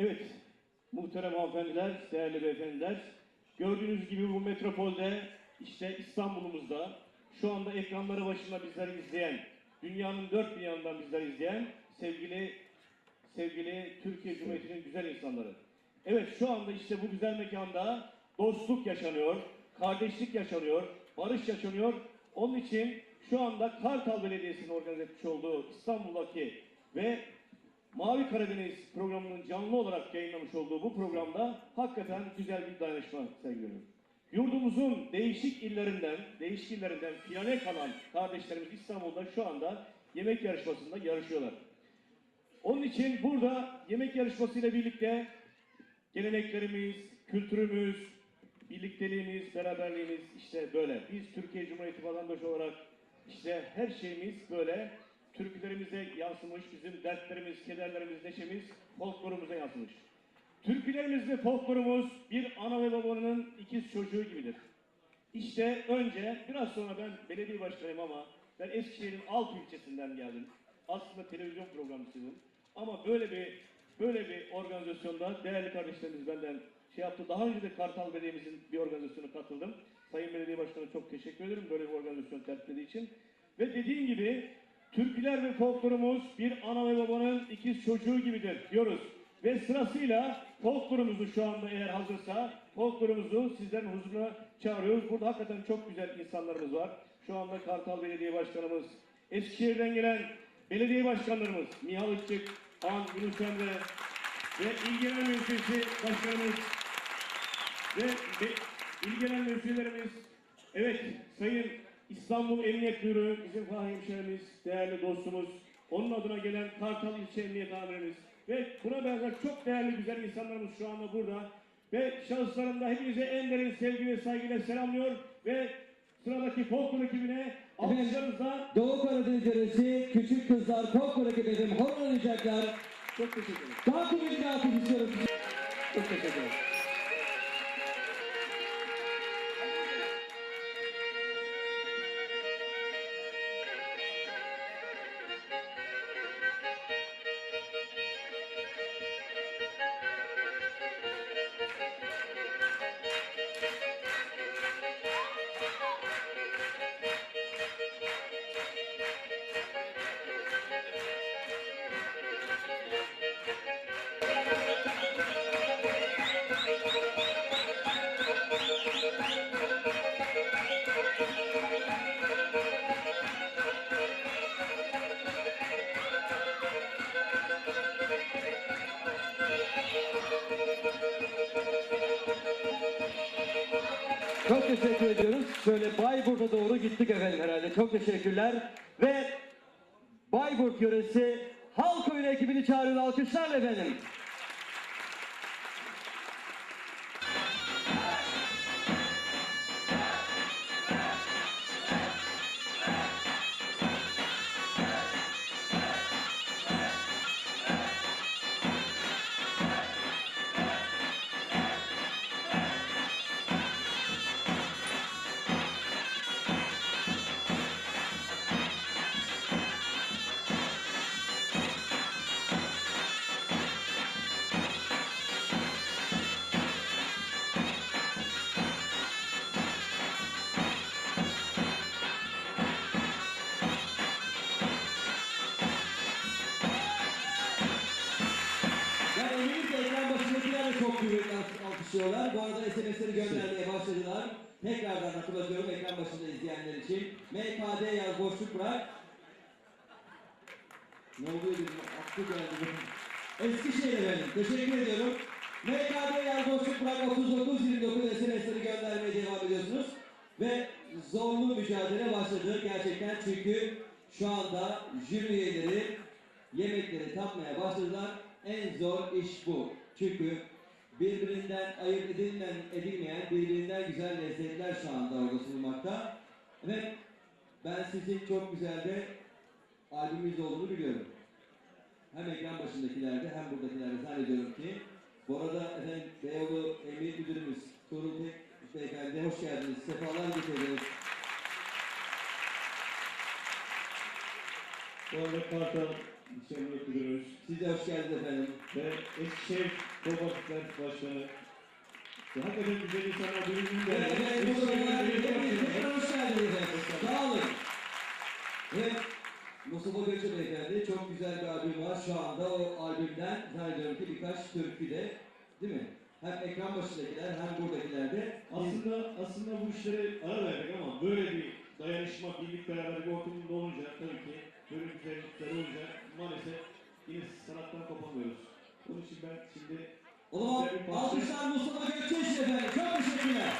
Evet, muhterem hanımefendiler, değerli beyefendiler. Gördüğünüz gibi bu metropolde, işte İstanbul'umuzda, şu anda ekranları başında bizleri izleyen, dünyanın dört bir yanından bizleri izleyen sevgili sevgili Türkiye Cumhuriyeti'nin güzel insanları. Evet şu anda işte bu güzel mekanda dostluk yaşanıyor, kardeşlik yaşanıyor, barış yaşanıyor. Onun için şu anda Kartal Belediyesi'nin organize etmiş olduğu İstanbul'daki ve Mavi Karadeniz programının canlı olarak yayınlamış olduğu bu programda hakikaten güzel bir dayanışma sergiliyor. Yurdumuzun değişik illerinden, değişik illerinden finale kalan kardeşlerimiz İstanbul'da şu anda yemek yarışmasında yarışıyorlar. Onun için burada yemek yarışmasıyla birlikte geleneklerimiz, kültürümüz, birlikteliğimiz, beraberliğimiz işte böyle. Biz Türkiye Cumhuriyeti vatandaşı olarak işte her şeyimiz böyle türkülerimize yansımış, bizim dertlerimiz, kederlerimiz, neşemiz folklorumuza yansımış. Türkülerimiz ve folklorumuz bir ana ve babanın ikiz çocuğu gibidir. İşte önce, biraz sonra ben belediye başkanıyım ama ben Eskişehir'in alt ilçesinden geldim. Aslında televizyon programcısıydım. Ama böyle bir böyle bir organizasyonda değerli kardeşlerimiz benden şey yaptı. Daha önce de Kartal Belediye'mizin bir organizasyona katıldım. Sayın Belediye Başkanı çok teşekkür ederim böyle bir organizasyon tertiplediği için. Ve dediğim gibi türküler ve folklorumuz bir ana ve babanın ikiz çocuğu gibidir diyoruz. Ve sırasıyla folklorumuzu şu anda eğer hazırsa folklorumuzu sizlerin huzuruna çağırıyoruz. Burada hakikaten çok güzel insanlarımız var. Şu anda Kartal Belediye Başkanımız, Eskişehir'den gelen belediye başkanlarımız Mihal Işık, Han Yunus Emre ve İl Genel Müdürlüğü Başkanımız ve, ve İl Genel Müdürlerimiz, evet Sayın İstanbul Emniyet Müdürü, bizim Fahri Hemşehrimiz, değerli dostumuz, onun adına gelen Kartal İlçe Emniyet Amirimiz ve buna benzer çok değerli güzel insanlarımız şu anda burada ve şahıslarında hepinize en derin sevgi ve saygıyla selamlıyor ve sıradaki folklor ekibine alkışlarınızla Doğu Karadeniz yöresi küçük kızlar folklor ekibi efendim hor oynayacaklar. çok teşekkür ederim. Daha kuvvetli alkış istiyorum. Çok teşekkür ederim. Çok teşekkür ediyoruz. Şöyle Bayburt'a doğru gittik efendim herhalde. Çok teşekkürler. Ve Bayburt yöresi halk oyunu ekibini çağırıyor alkışlarla efendim. Alkış- alkışlıyorlar. Bu arada SMS'leri göndermeye başladılar. Tekrardan hatırlatıyorum ekran başında izleyenler için. MKD yaz boşluk bırak. Ne oluyor dedim, aklı geldi. Eskişehir efendim, teşekkür ediyorum. MKD yaz boşluk bırak 3929 SMS'leri göndermeye devam ediyorsunuz. Ve zorlu mücadele başladı gerçekten çünkü şu anda jüri üyeleri yemekleri tatmaya başladılar. En zor iş bu. Çünkü birbirinden ayırt edilmeyen, edilmeyen birbirinden güzel lezzetler şu anda orada sunulmakta. Ve ben sizin çok güzel de albümünüz olduğunu biliyorum. Hem ekran başındakilerde hem buradakilerde zannediyorum ki. Bu arada efendim Beyoğlu Emniyet Müdürümüz Tuğrul Tek Beyefendi hoş geldiniz. Sefalar getirdiniz. Bu arada Kartal Emniyet Müdürümüz Siz de hoş geldiniz efendim. ve Eskişehir Kobasitler Başkanı. Ya, hakikaten güzel insanlar birbirinden Evet, evet, bu konular hepiniz hoş geldiniz efendim. Sağ olun. Ve Mustafa Göçe Beyefendi çok güzel bir albüm var. Şu anda o albümden zannediyorum ki birkaç türkü de değil mi? Hem ekran başındakiler hem buradakiler de Aslında aslında bu işlere ara verdik ama böyle bir dayanışma, birlik beraber bir ortamında olunca tabii ki böyle güzellikler olunca maalesef yine sanattan kopamıyoruz. Onun için ben şimdi O zaman alkışlar Mustafa Gökçe için efendim. Çok teşekkürler.